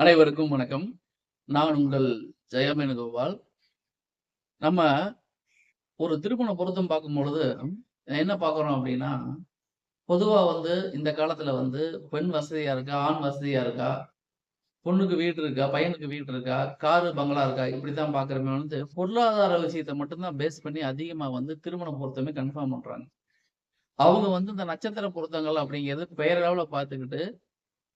அனைவருக்கும் வணக்கம். நான் உங்கள் ஜெயவேணுகோபால். நம்ம ஒரு திருமண பொருத்தம் பார்க்கும்பொழுது, என்ன பார்க்குறோம் அப்படின்னா பொதுவாக வந்து இந்த காலத்தில் வந்து பெண் வசதியாக இருக்கா? ஆண் வசதியாக இருக்கா? பொண்ணுக்கு வீடு இருக்கா? பையனுக்கு வீடு இருக்கா? காரு, பங்களா இருக்கா? இப்படி தான் பார்க்குறமே வந்து, பொருளாதார விஷயத்தை மட்டும்தான் பேஸ் பண்ணி அதிகமாக வந்து திருமண பொருத்தமே கன்ஃபார்ம் பண்ணுறாங்க அவங்க வந்து இந்த நட்சத்திர பொருத்தங்கள் அப்படிங்கிறது பெயரளவில் பார்த்துக்கிட்டு,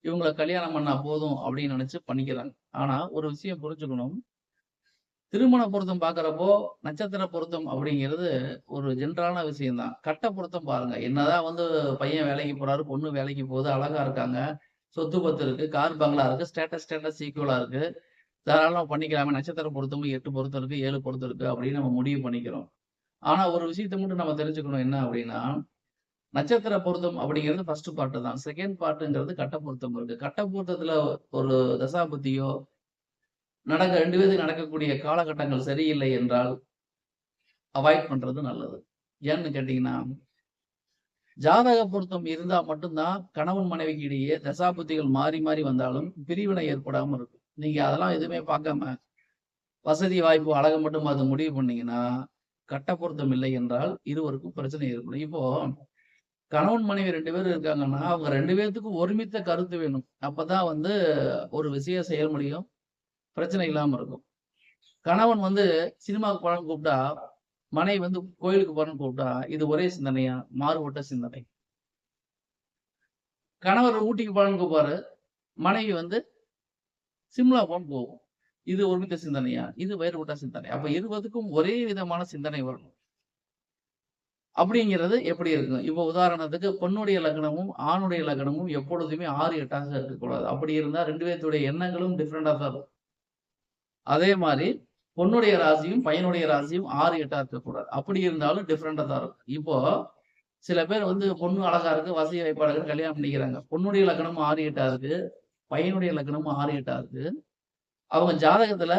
இவங்கள கல்யாணம் பண்ணா போதும் அப்படின்னு நினைச்சு பண்ணிக்கிறாங்க. ஆனா, ஒரு விஷயம் புரிஞ்சுக்கணும். திருமண பொருத்தம் பாக்குறப்போ நட்சத்திர பொருத்தம் அப்படிங்கிறது ஒரு ஜென்ரலான விஷயம்தான் கட்ட பொருத்தம் பாருங்க. என்னதான் வந்து பையன் வேலைக்கு போறாரு, பொண்ணு வேலைக்கு போகுது, அழகா இருக்காங்க, சொத்து பத்து இருக்கு, கார், பங்களா இருக்கு, ஸ்டேட்டஸ் ஸ்டேட்டஸ் ஈக்குவலா இருக்கு. தாராளமா பண்ணிக்கலாமே. நட்சத்திர பொருத்தமும் எட்டு பொருத்தம் இருக்கு, ஏழு பொருத்தம் இருக்கு அப்படின்னு நம்ம முடிவு பண்ணிக்கிறோம். ஆனா, ஒரு விஷயத்த மட்டும் நம்ம தெரிஞ்சுக்கணும். என்ன அப்படின்னா, நட்சத்திர பொருத்தம் அப்படிங்கிறது ஃபர்ஸ்ட் பார்ட்டு தான். செகண்ட் பார்ட்டுங்கிறது கட்ட பொருத்தம் இருக்கு. கட்ட பொருத்தத்துல ஒரு தசாபுத்தியோ, நடக்க 2 பேத்துக்கும் நடக்கக்கூடிய காலகட்டங்கள் சரியில்லை என்றால், அவாய்ட் பண்றது நல்லது. ஏன்னு கேட்டீங்கன்னா, ஜாதக பொருத்தம் இருந்தா மட்டும்தான் கணவன் மனைவிக்கு இடையே தசாபுத்திகள் மாறி மாறி வந்தாலும் பிரிவினை ஏற்படாம இருக்கும். நீங்க அதெல்லாம் எதுவுமே பார்க்காம, வசதி, வாய்ப்பு, அழக மட்டும் அது முடிவு பண்ணீங்கன்னா, கட்ட பொருத்தம் இல்லை என்றால் இருவருக்கும் பிரச்சனை ஏற்படும். இப்போ கணவன், மனைவி ரெண்டு பேரும் இருக்காங்கன்னா, அவங்க ரெண்டு பேர்த்துக்கும் ஒருமித்த கருத்து வேணும். அப்பதான் வந்து ஒரு விஷயம் செய்ய முடியும். பிரச்சனை இல்லாம இருக்கும். கணவன் வந்து சினிமாவுக்கு போலான்னு கூப்பிட்டா, மனைவி வந்து கோயிலுக்கு போறேன்னு கூப்பிட்டா, இது ஒரே சிந்தனையா? மாறுபட்ட சிந்தனை. கணவர் ஊட்டிக்கு போலான்னு கூப்பாரு மனைவி வந்து சிம்லா போன்னு போகும். இது ஒருமித்த சிந்தனையா? இது வேறுபட்ட சிந்தனை. அப்ப இருபதுக்கும் ஒரே விதமான சிந்தனை வரணும். அப்படிங்கிறது எப்படி இருக்கும்? இப்போ உதாரணத்துக்கு பெண்ணுடைய லக்னமும், ஆணுடைய லக்னமும் எப்பொழுதுமே 6, 8ஆக இருக்கக்கூடாது. அப்படி இருந்தால் ரெண்டு பேர்த்துடைய எண்ணங்களும் டிஃப்ரெண்டாக தான் இருக்கும். அதே மாதிரி பொண்ணுடைய ராசியும், பையனுடைய ராசியும் 6, 8ஆ இருக்கக்கூடாது. அப்படி இருந்தாலும் டிஃப்ரெண்டாக தான் இருக்கும். இப்போ சில பேர் வந்து பொண்ணு அழகா இருக்கு, வசதி வாய்ப்பாளர்கள் கல்யாணம் பண்ணிக்கிறாங்க. பொண்ணுடைய லக்னமும் 6, 8ஆ இருக்கு. பையனுடைய லக்னமும் 6, 8ஆ இருக்கு. அவங்க ஜாதகத்துல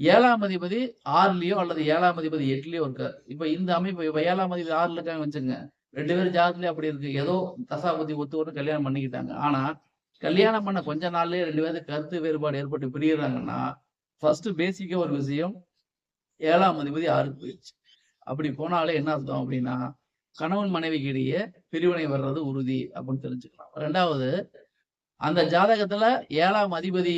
ஏழாம் அதிபதி ஆறுலயோ அல்லது ஏழாம் அதிபதி எட்டுலயோ இருக்காரு. இப்ப இந்த அமைப்பு இப்ப ஏழாம் அதிபதி ஆறுல இருக்காங்க வச்சுங்க ரெண்டு பேரும் ஜாதகத்திலயும் அப்படி இருக்கு. ஏதோ தசாபதி ஒத்து வந்து கல்யாணம் பண்ணிக்கிட்டாங்க. ஆனா, கல்யாணம் பண்ண கொஞ்ச நாள்லயே ரெண்டு பேரும் கருத்து வேறுபாடு ஏற்பட்டு பிரியறாங்கன்னா, ஃபர்ஸ்ட் பேசிக்கா ஒரு விஷயம் ஏழாம் அதிபதி ஆறுக்கு போயிடுச்சு அப்படி போனாலே என்ன அர்த்தம் அப்படின்னா, கணவன் மனைவிக்கு இடையே பிரிவினை வர்றது உறுதி அப்படின்னு தெரிஞ்சுக்கலாம். ரெண்டாவது அந்த ஜாதகத்துல 7ஆம் அதிபதி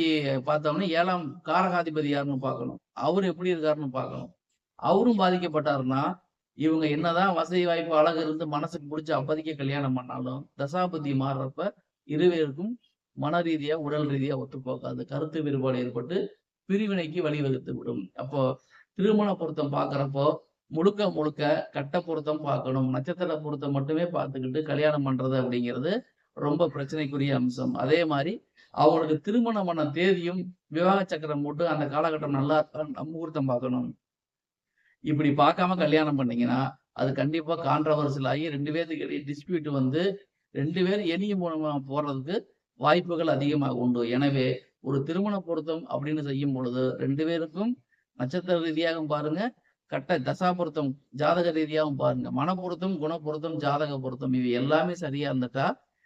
பார்த்தோம்னா, 7ஆம் காரகாதிபதி யாருன்னு பார்க்கணும். அவரு எப்படி இருக்காருன்னு பார்க்கணும். அவரும் பாதிக்கப்பட்டாருன்னா, இவங்க என்னதான் வசதி வாய்ப்பு, அழகு இருந்து மனசுக்கு புடிச்சு அப்போதைக்கு கல்யாணம் பண்ணாலும், தசாபுத்தி மாறுறப்ப இருவேருக்கும் மன ரீதியா, உடல் ரீதியா ஒத்துப்போகாது. கருத்து வேறுபாடு ஏற்பட்டு பிரிவினைக்கு வழிவகுத்து விடும். அப்போ திருமண பொருத்தம் பார்க்குறப்போ, முழுக்க முழுக்க கட்ட பொருத்தம் பார்க்கணும். நட்சத்திர பொருத்தம் மட்டுமே பார்த்துக்கிட்டு கல்யாணம் பண்றது அப்படிங்கிறது ரொம்ப பிரச்சனைக்குரிய அம்சம். அதே மாரி அவங்களுக்கு திருமணம் பண்ண தேதியும், விவாக சக்கரம் போட்டு அந்த காலகட்டம் நல்லா முகூர்த்தம் பார்க்கணும். இப்படி பார்க்காம கல்யாணம் பண்ணீங்கன்னா, அது கண்டிப்பா கான்ட்ரோவர்சியல் ஆகி 2 பேத்துக்கு இடையே டிஸ்பியூட் வந்து 2 பேரும் எளிய மூலமா போறதுக்கு வாய்ப்புகள் அதிகமாக உண்டு. எனவே, ஒரு திருமண பொருத்தம் அப்படின்னு செய்யும் பொழுது 2 பேருக்கும் நட்சத்திர ரீதியாகவும் பாருங்க, கட்ட தசா பொருத்தம் ஜாதக ரீதியாவும் பாருங்க. மன பொருத்தம், குண பொருத்தம், ஜாதக பொருத்தம் இவை எல்லாமே சரியா இருந்துட்டா,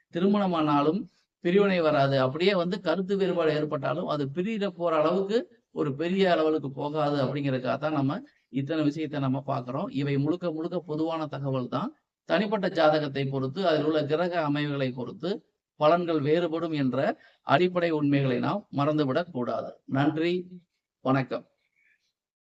திருமணம் ஆனாலும் பிரிவினை வராது. அப்படியே வந்து கருத்து வேறுபாடு ஏற்பட்டாலும், அது பிரிய போற அளவுக்கு ஒரு பெரிய அளவுக்கு போகாது அப்படிங்கிறதுக்காக தான் நம்ம இத்தனை விஷயத்த நம்ம பார்க்குறோம். இவை முழுக்க முழுக்க பொதுவான தகவல் தான். தனிப்பட்ட ஜாதகத்தை பொறுத்து, அதில் உள்ள கிரக அமைவுகளை பொறுத்து பலன்கள் வேறுபடும் என்ற அடிப்படை உண்மைகளை நாம் மறந்துவிடக் கூடாது. நன்றி, வணக்கம்.